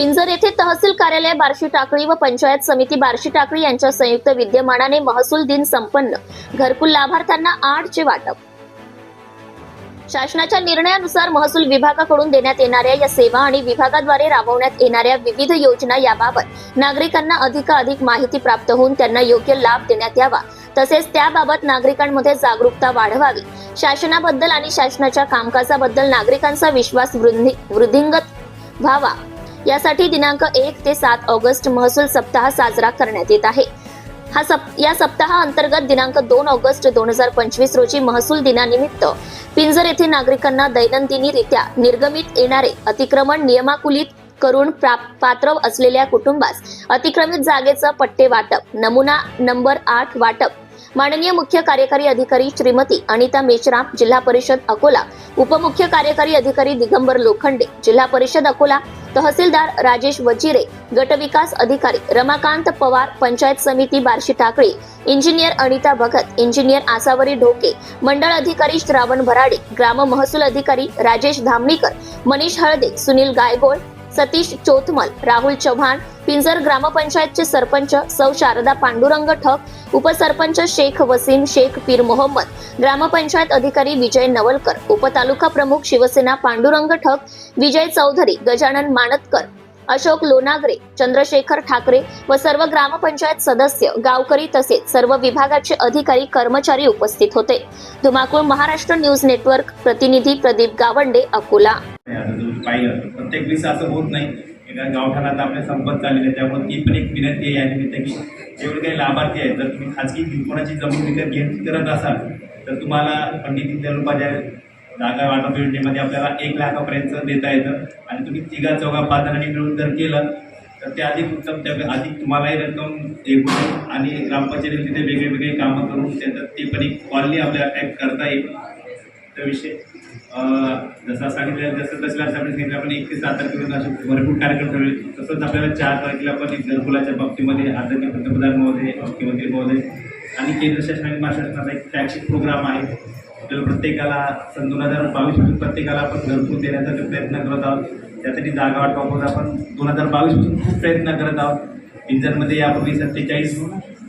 पिंजर येथे तहसील कार्यालय बार्शी टाकळी व पंचायत समिती बार्शी टाकळी यांच्या संयुक्त विद्यमानाने महसूल दिन संपन्न. घरकुल लाभार्थ्यांना आठचे वाटप. शासनाच्या निर्णयानुसार महसूल विभागाकडून देण्यात येणाऱ्या या सेवा आणि विभागाद्वारे राबवण्यात येणाऱ्या विविध योजना याबाबत नागरिकांना अधिकाधिक माहिती प्राप्त होऊन त्यांना योग्य लाभ देण्यात यावा. तसेच त्याबाबत नागरिकांमध्ये जागरूकता वाढवावी. शासनाबद्दल आणि शासनाच्या कामकाजाबद्दल नागरिकांचा विश्वास वृद्धी वृद्धिंगत व्हावा. यासाठी दिनांक एक ते सात ऑगस्ट महसूल सप्ताह साजरा करण्यात येत आहे. हा सप या सप्ताहा अंतर्गत दिनांक दोन ऑगस्ट दोन हजार पंचवीस रोजी महसूल दिनानिमित्त पिंजर येथे नागरिकांना दैनंदिनीरित्या निर्गमित येणारे अतिक्रमण नियमाकुलित करून प्राप- पात्र असलेल्या कुटुंबास अतिक्रमित जागेचं पट्टे वाटप नमुना नंबर आठ वाटप. माननीय मुख्य कार्यकारी अधिकारी श्रीमती अनिता मेश्राम जिल्हा परिषद अकोला. उपमुख्य कार्यकारी अधिकारी दिगंबर लोखंडे जिल्हा परिषद अकोला. तहसीलदार राजेश वजिरे गटविकास अधिकारी रमाकांत पवार पंचायत समिती बार्शी ठाकरे इंजिनियर अनिता भगत इंजिनियर आसावरी ढोके मंडळ अधिकारी श्रावण भराडे ग्राम महसूल अधिकारी राजेश धामणीकर मनीष हळदे सुनील गायगोळ सतीश चोथमल राहुल चव्हाण पिंजर ग्रामपंचायतचे सरपंच सौ शारदा पांडुरंग ठक उपसरपंच शेख वसीम शेख पीर मोहम्मद ग्रामपंचायत अधिकारी विजय नवलकर उपतालुका प्रमुख शिवसेना पांडुरंग ठक विजय चौधरी गजानन मानतकर अशोक लोनागरे चंद्रशेखर ठाकरे व सर्व ग्रामपंचायत सदस्य गावकरी तसेच सर्व विभागाचे अधिकारी कर्मचारी उपस्थित होते. धुमाकूळ महाराष्ट्र न्यूज नेटवर्क प्रतिनिधी प्रदीप गावंडे अकोला. पाहिलं प्रत्येक असं होत नाही. एका गावठाणात आपल्या संपत चाललेले आहे त्यामुळे ती पण एक विनंती आहे या निमित्त की जेवढे काही लाभार्थी आहेत जर तुम्ही खाजगी कोणाची जमीन विकत घेत करत असाल तर तुम्हाला पंडित दीनदयाल जागा वाटप योजनेमध्ये आपल्याला एक लाखापर्यंत देता येतं. आणि तुम्ही तिघा चौघा पाच जणांनी मिळून जर केलं तर ते अधिक उत्तम त्या अधिक तुम्हालाही रक्कम एक आणि ग्रामपंचायतीने तिथे वेगळे वेगळे कामं करून त्याच्यात ते पण एक कॉलनी आपल्याला ॲक्ट करता येईल. त्या विषय जसं सांगितलं जसं तसं आपण सांगितलं आपण एक ते सात तारखेपर्यंत असे भरपूर कार्यक्रम ठेवले. तसंच आपल्याला चार तारखेला पण एक घरकुलाच्या बाबतीमध्ये आदरणीय पंतप्रधान महोदय मुख्यमंत्री महोदय आणि केंद्र शासनाने महाराष्ट्राचा एक फ्लॅगशिप प्रोग्राम आहे. आपल्याला प्रत्येकाला सन दोन हजार बावीसपासून प्रत्येकाला आपण घरकुल देण्याचा प्रयत्न करत आहोत त्यासाठी जागा वाटपामध्ये आपण दोन हजार बावीसपासून खूप प्रयत्न करत आहोत. इंजनमध्ये यापूर्वी सत्तेचाळीस